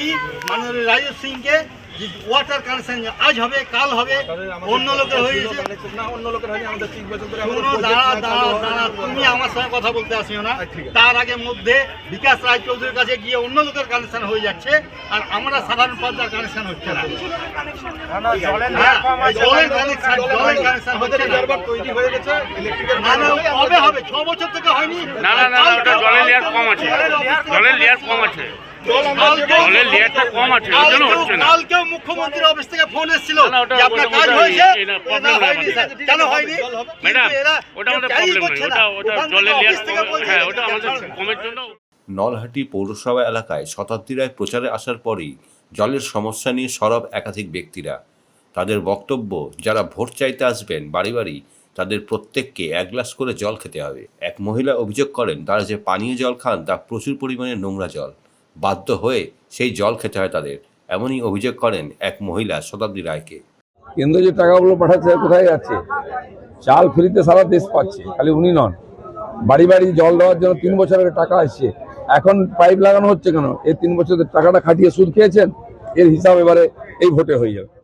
বলেছি মাননীয় রাজীব সিংকে যে ওয়াটার কানেকশন আজ হবে কাল হবে অন্য লোকের হয়ে গেছে। না অন্য লোকের হয়নি আমাদের তিরিশ বছর ধরে দাঁড়া দাঁড়া দাঁড়া তুমি আমার সঙ্গে কথা বলতে আসিও না। তার আগে মধ্যে বিকাশ রায় চৌধুরীর কাছে গিয়ে অন্য লোকের কানেকশন হয়ে যাচ্ছে আর আমরা সাধারণ পর্যায়ের কানেকশন হচ্ছে না। জলের কানেকশন জলের কানেকশন হচ্ছে তৈরি হয়ে গেছে ইলেকট্রিকের না না কবে হবে? ছ বছর থেকে হয়নি। না না না না, জলের লেয়ার কম আছে। জলের লেয়ার কম আছে। জলের লেয়ারটা কম আছে ওই জন্য হচ্ছে না। কালকেও মুখ্যমন্ত্রীর অফিস থেকে ফোন এসেছিল না, না, ওটা- যে আপনার কাজ হয়েছে? এটা না, problem নয় হয়নি কেন হয়নি? ম্যাডাম ওটা আমাদের প্রবলেম করছে ওটা ওটা জলের লেয়ার অফিস থেকে বলছে হ্যাঁ ওটা আমাদের কমের জন্য। নলহাটি পৌরসভা এলাকায় শতাব্দী রায় প্রচারে আসার পরেই জলের সমস্যা নিয়ে সরব একাধিক ব্যক্তিরা। তাদের বক্তব্য যারা ভোট চাইতে আসবেন বাড়ি বাড়ি তাদের প্রত্যেককে এক গ্লাস করে জল খেতে হবে। এক মহিলা অভিযোগ করেন তারা যে পানীয় জল খান তা প্রচুর পরিমাণে নোংরা জল। বাধ্য হয়ে সেই জল খেতে হয় তাদের। এমনই অভিযোগ করেন এক মহিলা শতাব্দী রায়কে। কেন্দ্র যে টাকাগুলো পাঠাচ্ছে, কোথায় যাচ্ছে? চাল ফ্রিতে সারা দেশ পাচ্ছে, খালি উনি নন। বাড়ি বাড়ি জল দেওয়ার জন্য তিন বছরের টাকা আসছে। এখন পাইপ লাগানো হচ্ছে কেন? এই তিন বছরের টাকাটা খাটিয়ে সুদ খেয়েছেন? এর হিসাব এবারে এই ভোটে হয়ে যাবে।